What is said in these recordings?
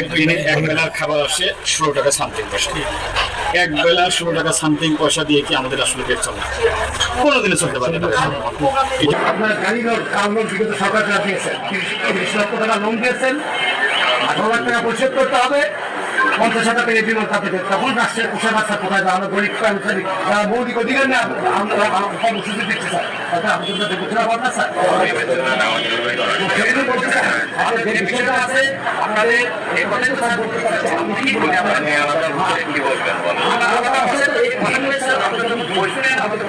একদিনে এক বেলার খাবার আসে ষোলো টাকা সামথিং পয়সা। এক বেলা ষোলো টাকা সামথিং পয়সা দিয়ে কি আমাদের আসলে পেট চলে? কোনোদিনও চলতে পারে না। আপনার গাড়ি লোড কার লোড বিগত সরকার দিয়েছেন? তিরিশ লক্ষ টাকা লোন দিয়েছেন? আঠারো লাখ টাকা পরিশোধ করতে হবে। পঞ্চাশ টাকা বিমান খাতে দেবে তখন রাষ্ট্রের পোষা বাচ্চা কোথায় যাবে আমরা গরিব কর্মচারী যারা মৌলিক অধিকার নেই আমরা কর্মসূচি দিচ্ছি স্যার তাতে আমাদের জন্য দেখতে পারবেন না স্যার আমাদের যে বিষয়টা আছে আপনাদের এই তো স্যার বলতে চাচ্ছি আমি কি বলি আমরা আসলে এই কথাগুলো স্যার আপনারা যখন বলছেন আমাদের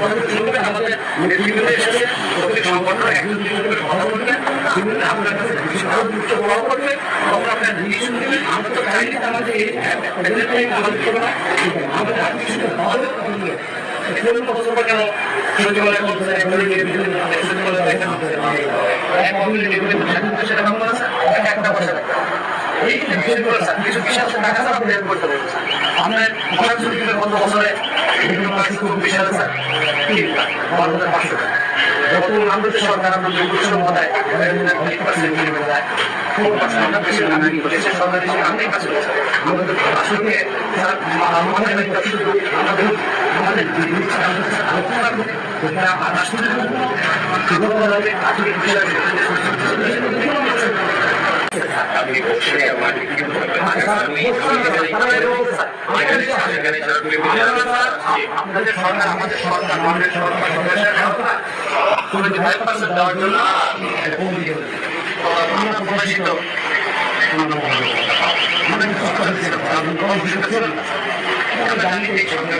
আমরা বছর বিভিন্ন খুব বিশাল স্যার পাঁচশো টাকা যত আমাদের সরকার আমরা দুর্গোৎসব মহোদয় আমাদের আসলে আপনি বসে আমার কি করবেন আমি আমাদের সরকার আমাদের সরকার আমাদের সরকার টোয়েন্টি ফাইভ পার্সেন্ট দেওয়ার জন্য প্রকাশিত জানি এই সরকার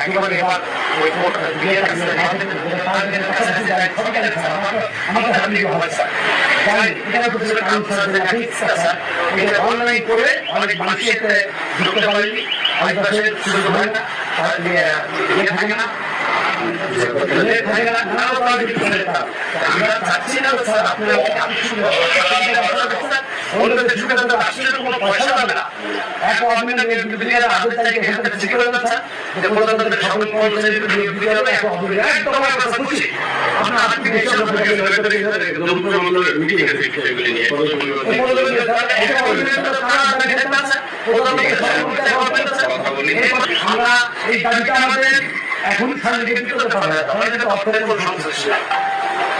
একেবারে এবার ওই আমাদের সরকারের কাছে। আমাদের- আমাদের কিছু স্যার, আমি ইচ্ছা, স্যার, অনলাইন করে অনেক মানুষ এতে পারেনি অনেক মানুষের হয় না থাকে না আমরা চাচ্ছি না স্যার আপনারা অন্যদের ঢুকে রাষ্ট্রের কোনো পয়সা পাবে না এক অফিসে বিদ্যালয়ের আগে থেকে এখান থেকে ঠিক যাচ্ছে যে প্রধানমন্ত্রী সকল কর্মচারী বিদ্যালয়ে এক অফিসে একদম আমরা কাছে খুশি আপনার আর্থিক হিসাবে মিটিং আছে সেগুলি নিয়ে আমরা এই দাবিটা আমাদের এখন সামনে করতে পারব না আমাদের অর্থের কোনো সমস্যা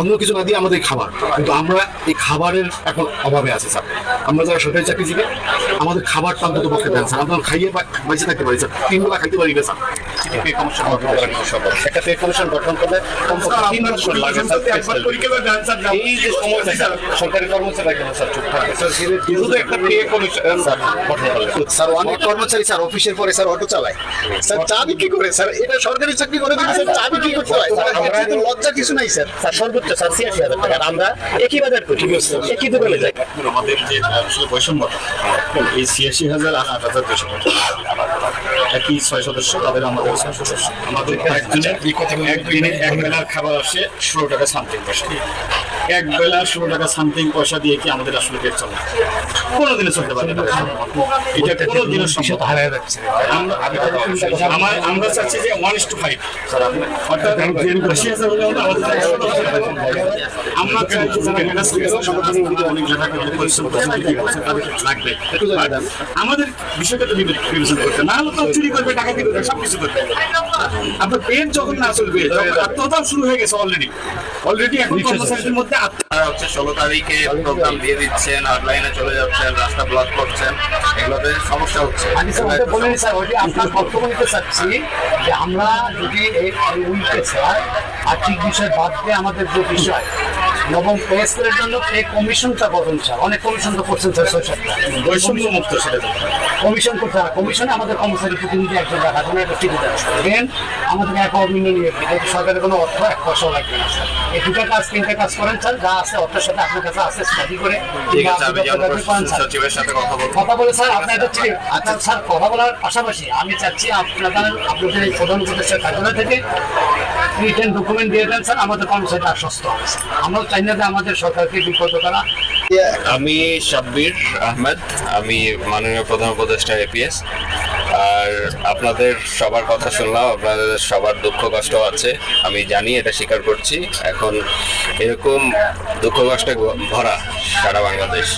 অন্য কিছু না দিয়ে আমাদের খাবার। কিন্তু আমরা এই খাবারের এখন অভাবে আছে, স্যার। আমরা যারা সরকারি চাকরিজীবী, আমাদের খাবারটা অন্তত পক্ষে দেন, স্যার। আমরা খাইয়ে বাইসে থাকতে পারি, স্যার। তিন বেলা খাইতে পারি না, স্যার। পে কমিশন একটা পে কমিশন গঠন করলে তিন মাস লাগে। স্যার এই যে সমস্যা সরকারি কর্মচারী কেন স্যার চুপ থাকে। শুধু একটা পে কমিশন স্যার গঠন করলে। স্যার অনেক কর্মচারী স্যার অফিসের পরে স্যার অটো চালায়। স্যার চা বিক্রি করে স্যার এটা সরকারি চাকরি করে কিন্তু স্যার চা বিক্রি করতে হয় লজ্জা কিছু নাই স্যার। স্যার সর্বোচ্চ স্যার ছিয়াশি হাজার টাকা। আর আমরা একই বাজার করি একই দোকানে যাই। আমাদের যে আসলে এই ছিয়াশি হাজার আর আট হাজার দুশো একই ছয় সদস্য তাদের আমাদের ছয় সদস্য। আমাদের একজনের একদিনে এক বেলার খাবার আসে ষোলো টাকা সামথিং। পয়সা এক বেলা ষোলো টাকা সামথিং পয়সা দিয়ে কি আমাদের আসলে পেট চলে? কোনোদিনও চলতে পারে না। এটা কোনোদিনও সম্ভব হারিয়ে যাচ্ছে। আমার আমরা চাচ্ছি যে ওয়ান ইস টু ফাইভ অর্থাৎ আশি হাজার হলে আমাদের আমরা অনেক লেখা করে পরিশ্রম করছে লাগবে। আমাদের বিষয়টা তো বিবেচনা করতে না হলে তো চুরি করবে টাকা দিবে সব কিছু করবে। আপনার পেট যখন না চলবে তখন আত্মহত্যা শুরু হয়ে গেছে অলরেডি অলরেডি এখন কর্মচারীদের মধ্যে আপনারা হচ্ছে ষোলো তারিখে প্রোগ্রাম দিয়ে দিচ্ছেন অনলাইনে চলে যাচ্ছেন রাস্তা ব্লক করছেন এগুলোতে সমস্যা হচ্ছে। আমি স্যার ওটা বলিনি স্যার ওইটা আপনার বক্তব্য নিতে চাচ্ছি যে আমরা যদি এই উইকে স্যার আর্থিক বিষয় বাদ দিয়ে আমাদের যে বিষয় নবম পে স্কেলের জন্য পে কমিশনটা করুন স্যার অনেক কমিশন তো করছেন স্যার বৈষম্য মুক্ত সেটা। কমিশন করতে হবে। কমিশনে আমাদের কর্মচারী প্রতিনিধি একজন রাখা কোনো একটা দেন। দেন আমাদের এক অভিনয় নিয়ে এতে সরকারের কোনো অর্থ এক পয়সাও লাগবে না স্যার। এই দুটা কাজ তিনটা কাজ করেন স্যার। যা আছে অর্থের সাথে আপনার কাছে আছে স্টাডি করে? আছে কথা বলে স্যার আপনার ঠিক আচ্ছা। স্যার কথা বলার পাশাপাশি আমি চাচ্ছি আপনাদের আপনাদের এই প্রধান উপদেষ্টার কার্যালয় থেকে রিটেন ডকুমেন্ট দিয়ে দেন স্যার। আমাদের কর্মচারী আশ্বস্ত হবে। আমরাও চাই না যে আমাদের সরকারকে বিপদ করা আমি শাব্বির আহমেদ, আমি মাননীয় প্রধান উপদেষ্টা এপিএস আর আপনাদের সবার কথা শুনলাম, আপনাদের সবার দুঃখ কষ্ট আছে, আমি জানি, এটা স্বীকার করছি। এখন এরকম দুঃখ কষ্টে ভরা সারা বাংলাদেশ।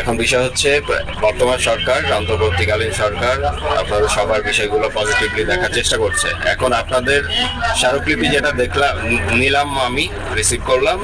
এখন বিষয় হচ্ছে, বর্তমান সরকার, অন্তর্বর্তীকালীন সরকার আপনাদের সবার বিষয়গুলো পজিটিভলি দেখার চেষ্টা করছে। এখন আপনাদের স্মারকলিপি যেটা দেখলাম নিলাম আমি রিসিভ করলাম।